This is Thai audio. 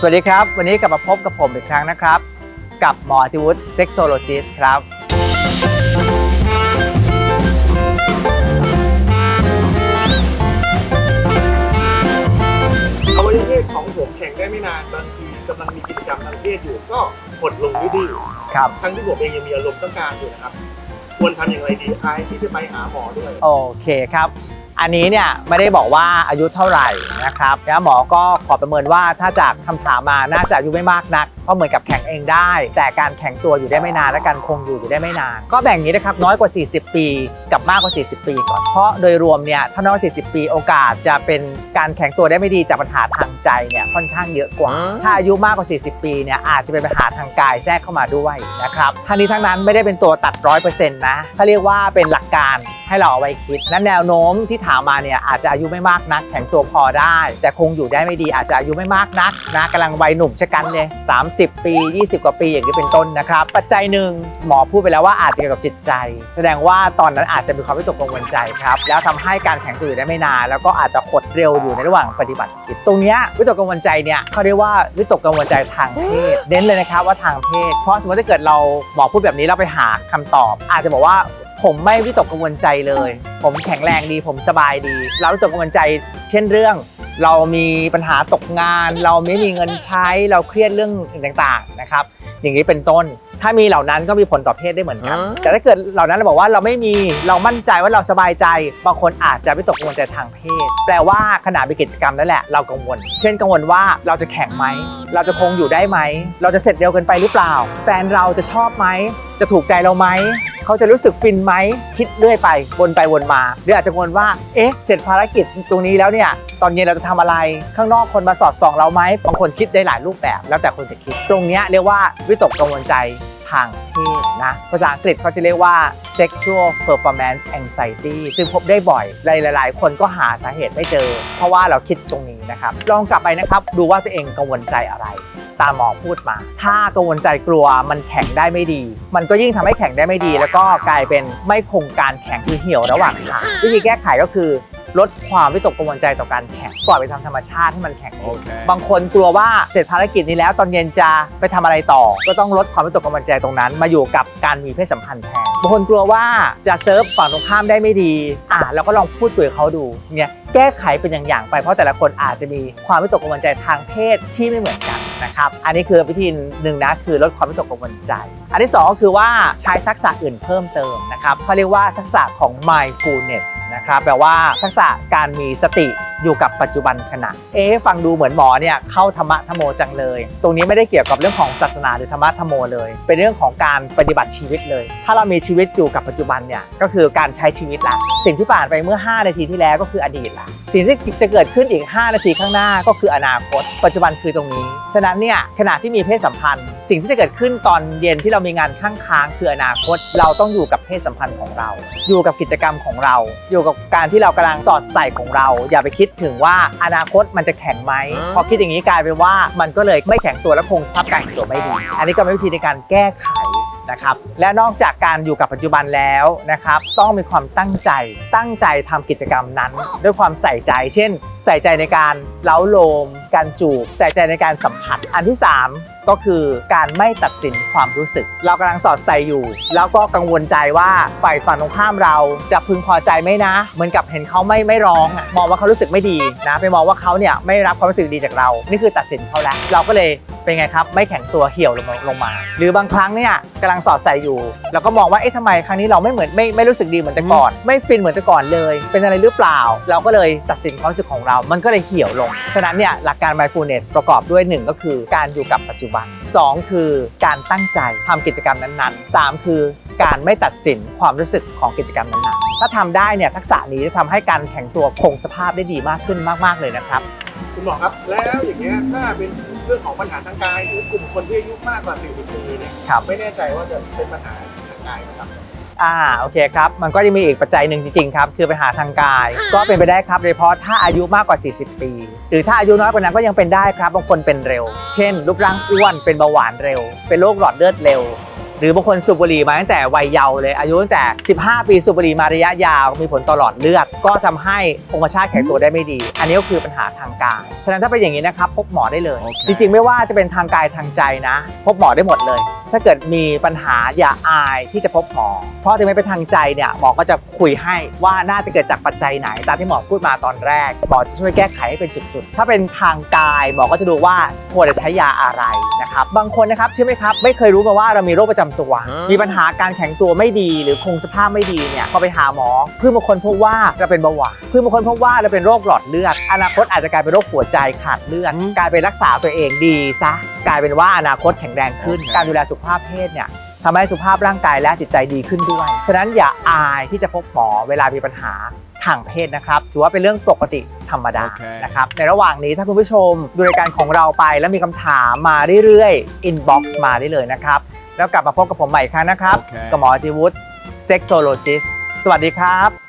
สวัสดีครับ วันนี้กลับมาพบกับผมอีกครั้งนะครับ กับหมออธิวุฒิเซ็กโซโลจิสครับ อวัยวะเพศของผมแข็งได้ไม่นานบางทีกำลังมีกิจกรรมทางเพศอยู่ก็หดลงดื้อครับ ๆทั้งที่ผมเองยังมีอารมณ์ต้องการอยู่นะครับ ควรทำอย่างไรดีอายที่จะไปหาหมอด้วย โอเคครับ อันนี้เนี่ยไม่ได้บอกว่าอายุเท่าไหร่นะครับแล้วหมอก็ขอประเมินว่าถ้าจากคำถามมาน่าจะอายุไม่มากนักก็เหมือนกับแข็งเองได้ แต่การแข็งตัวอยู่ได้ไม่นานและการคงอยู่อยู่ได้ไม่นาน ก็แบ่งอย่างนี้นะครับน้อยกว่า 40 ปีกับมากกว่า 40 ปีก่อนเพราะโดยรวมเนี่ยถ้าน้อยกว่า 40 ปีโอกาสจะเป็นการแข็งตัวได้ไม่ดีจากปัญหาทางใจเนี่ยค่อนข้างเยอะกว่า ถ้าอายุมากกว่า 40 ปีเนี่ยอาจจะเป็นปัญหาทางกายแทรกเข้ามาด้วยนะครับทั้งนี้ทั้งนั้นไม่ได้เป็นตัวตัดร้อยเปอร์เซ็นต์นะเขาเรียกว่าเป็นหลักการให้เราเอาไว้คิดและแนวโน้มที่ถามมาเนี่ยอาจจะอายุไม่มากนัก แข็งตัวพอได้ แต่คงอยู่ได้ไม่ดีอาจจะอายุไม่มากนักนะกำลังวัยหนุ่มชะกันเนี่ย30 ปี 20 กว่าปีอย่างนี้เป็นต้นนะครับ ปัจจัยหนึ่งหมอพูดไปแล้วว่าอาจจะเกี่ยวกับจิตใจ แสดงว่าตอนนั้นอาจจะมีความวิตกกังวลใจครับแล้วทำให้การแข็งตัวอยู่ได้ไม่นานแล้วก็อาจจะหดเร็วอยู่ในระหว่างปฏิบัติกิจตรงนี้วิตกกังวลใจเนี่ยเขาเรียกว่าวิตกกังวลใจทางเพศเน้นเลยนะครับว่าทางเพศ เพราะสมมติถ้าเกิดเราหมอพูดแบบนี้เราไปหาคำตอบ อาจจะบอกว่า ผมไม่วิตกกังวลใจเลย ผมแข็งแรงดี ผมสบายดี เราวิตกกังวลใจ เช่นเรื่อง เรามีปัญหาตกงาน เราไม่มีเงินใช้ เราเครียดเรื่องต่างๆนะครับ อย่างนี้เป็นต้น ถ้ามีเหล่านั้นก็มีผลต่อเพศได้เหมือนกัน แต่ถ้าเกิดเหล่านั้นเราบอกว่าเราไม่มี เรามั่นใจว่าเราสบายใจ บางคนอาจจะวิตกกังวลใจทางเพศ แปลว่าขณะมีกิจกรรมนั่นแหละ เรากังวล เช่นกังวลว่าเราจะแข็งไหม เราจะคงอยู่ได้ไหม เราจะเสร็จเร็วเกินไปหรือเปล่า แฟนเราจะชอบไหม จะถูกใจเราไหม เขาจะรู้สึกฟินไหมคิดเรื่อยไปวนไปวนมาหรืออาจจะกังวลว่าเอ๊ะเสร็จภารกิจตรงนี้แล้วเนี่ยตอนเย็นเราจะทำอะไร ข้างนอกคนมาสอดส่องเราไหมบางคนคิดได้หลายรูปแบบ แล้วแต่คนจะคิด ตรงนี้เรียกว่าวิตกกังวลใจทางเพศนะภาษาอังกฤษเขาจะเรียกว่า sexual performance anxiety ซึ่งพบได้บ่อยหลาย ๆ คนก็หาสาเหตุไม่เจอ เพราะว่าเราคิดตรงนี้นะครับ ลองกลับไปนะครับ ดูว่าตัวเองกังวลใจอะไร ตามหมอพูดมา ถ้ากังวลใจกลัวมันแข็งได้ไม่ดี มันก็ยิ่งทำให้แข็งได้ไม่ดี แล้วก็กลายเป็นไม่คงการแข็งคือเหี่ยวระหว่างทางวิธีแก้ไขก็คือลดความวิตกกังวลใจต่อการแข่งปล่อยไปทางธรรมชาติให้มันแข็งเองบางคนกลัวว่าเสร็จภารกิจนี้แล้ว ตอนเย็นจะไปทำอะไรต่อ ก็ต้องลดความวิตกกังวลใจตรงนั้น มาอยู่กับการมีเพศสัมพันธ์แทนบางคนกลัวว่าจะเซิร์ฟฝั่งตรงข้ามได้ไม่ดี อะเราก็ลองพูดคุยกับเขาดูเนี่ยแก้ไขเป็นอย่างๆไปเพราะแต่ละคนอาจจะมีความวิตกกังวลใจทางเพศที่ไม่เหมือนกันนะครับอันนี้คือวิธีหนึ่งนะคือลดความวิตกกังวลใจ อันที่สองก็คือว่าใช้ทักษะอื่นเพิ่มเติมนะครับเขาเรียกว่าทักษะของ mindfulness นะครับแปลว่าทักษะการมีสติอยู่กับปัจจุบันขณะ เอ๊ฟังดูเหมือนหมอเนี่ยเข้าธรรมะธโมจังเลย ตรงนี้ไม่ได้เกี่ยวกับเรื่องของศาสนาหรือธรรมะธรรมโมเลย เป็นเรื่องของการปฏิบัติชีวิตเลย ถ้าเรามีชีวิตอยู่กับปัจจุบันเนี่ยก็คือการใช้ชีวิตละสิ่งที่ผ่านไปเมื่อ 5 นาทีที่แล้วก็คืออดีตละสิ่งที่จะเกิดขึ้นอีก 5 นาทีข้างหน้าก็คืออนาคต ปัจจุบันคือตรงนี้ ฉะนั้นเนี่ยขณะที่มีเพศสัมพันธ์สิ่งที่จะเกิดขึ้นตอนเย็นที่เรามีงานข้างค้างคืออนาคต เราต้องอยู่กับเพศสัมพันธ์ของเรา อยู่กับกิจกรรมของเรา อยู่กับการที่เรากำลังสอดใส่ของเรา อย่าไปคิดถึงว่าอนาคตมันจะแข็งไหมพอคิดอย่างนี้กลายเป็นว่ามันก็เลยไม่แข็งตัวและคงสภาพการแข็งตัวไม่ดีอันนี้ก็เป็นวิธีในการแก้ไขนะครับและนอกจากการอยู่กับปัจจุบันแล้วนะครับต้องมีความตั้งใจตั้งใจทำกิจกรรมนั้น ด้วยความใส่ใจ เช่น ใส่ใจในการเล้าโลม การจูบใส่ใจในการสัมผัส อันที่ 3 ก็คือการไม่ตัดสินความรู้สึก เรากำลังสอดใส่อยู่ แล้วก็กังวลใจว่าฝ่ายฝั่งตรงข้ามเราจะพึงพอใจไหมนะ เหมือนกับเห็นเขาไม่ไม่ร้องอะมองว่าเขารู้สึกไม่ดีนะไปมองว่าเขาเนี่ยไม่รับความรู้สึกดีจากเรา นี่คือตัดสินเขาแล้วเราก็เลยเป็นไงครับ ไม่แข็งตัวเหี่ยวลงมาลงมา หรือบางครั้งเนี่ยกำลังสอดใส่อยู่ แล้วก็มองว่าเอ๊ะทำไมครั้งนี้เราไม่เหมือนไม่ไม่รู้สึกดีเหมือนแต่ก่อน ไม่ฟินเหมือนแต่ก่อนเลย เป็นอะไรหรือเปล่า เราก็เลยตัดสินความรู้สึกของเรา มันก็เลยเหี่ยวลง ฉะนั้นเนี่ยหลักการ mindfulness ประกอบด้วย 1 ก็คือการอยู่กับปัจจุบัน 2 คือการตั้งใจทำกิจกรรมนั้นๆ 3 คือการไม่ตัดสินความรู้สึกของกิจกรรมนั้นๆ ถ้าทำได้เนี่ยทักษะนี้จะทำให้การแข็งตัวคงสภาพได้ดีมากขึ้นมาก ๆ เลยนะครับ คุณหมอครับแล้วอย่างเงี้ยถ้าเป็นเรื่องของปัญหาทางกายหรือกลุ่มคนที่อายุมากกว่า40ปีเนี่ยครับไม่แน่ใจว่าจะเป็นปัญหาทางกายไหมครับ อ่าโอเคครับ มันก็จะมีอีกปัจจัยหนึ่งจริงๆครับ คือปัญหาทางกาย ก็เป็นไปได้ครับโดยเฉพาะถ้าอายุมากกว่า 40 ปี หรือถ้าอายุน้อยกว่านั้นก็ยังเป็นได้ครับบางคนเป็นเร็ว เช่นรูปร่างอ้วนเป็นเบาหวานเร็ว เป็นโรคหลอดเลือดเร็ว หรือบางคนสูบบุหรี่มาตั้งแต่วัยเยาว์เลยอายุตั้งแต่ 15 ปีสูบบุหรี่มาระยะยาว มีผลต่อหลอดเลือดก็ทำให้องคชาตแข็งตัวได้ไม่ดี อันนี้ก็คือปัญหาทางกายฉะนั้นถ้าเป็นอย่างนี้นะครับพบหมอได้เลยโอเคจริงๆ ไม่ว่าจะเป็นทางกายทางใจนะ พบหมอได้หมดเลย ถ้าเกิดมีปัญหาอย่าอายที่จะพบหมอ เพราะถึงไม่เป็นทางใจเนี่ยหมอก็จะคุยให้ว่าน่าจะเกิดจากปัจจัยไหนตามที่หมอพูดมาตอนแรกหมอจะช่วยแก้ไขให้เป็นจุดๆ ถ้าเป็นทางกายหมอก็จะดูว่าควรจะใช้ยาอะไรนะครับบางคนนะครับเชื่อไหมครับไม่เคยรู้มาว่าเรามีโรคประจำตัว มีปัญหาการแข็งตัวไม่ดี หรือคงสภาพไม่ดีเนี่ยพอไปหาหมอเพื่อนบางคนพบว่าเราเป็นเบาหวานเพื่อนบางคนพบว่าเราเป็นโรคหลอดเลือด อนาคตอาจจะกลายเป็นโรคหัวใจขาดเลือดกลายเป็นรักษาตัวเองดีซะกลายเป็นว่าอนาคตแข็งแรงขึ้นโอเคการดูแลสุขภาพเพศเนี่ยทำให้สุขภาพร่างกายและจิตใจดีขึ้นด้วย ฉะนั้นอย่าอายที่จะพบหมอเวลามีปัญหาทางเพศนะครับถือว่าเป็นเรื่องปกติธรรมดาโอเคนะครับ ในระหว่างนี้ถ้าคุณผู้ชมดูรายการของเราไปแล้วมีคำถามมาเรื่อยๆ inbox มาได้เลยนะครับ แล้วกลับมาพบกับผมใหม่อีกครั้งนะครับโอเคกับหมอธิวุฒิ sexologist สวัสดีครับ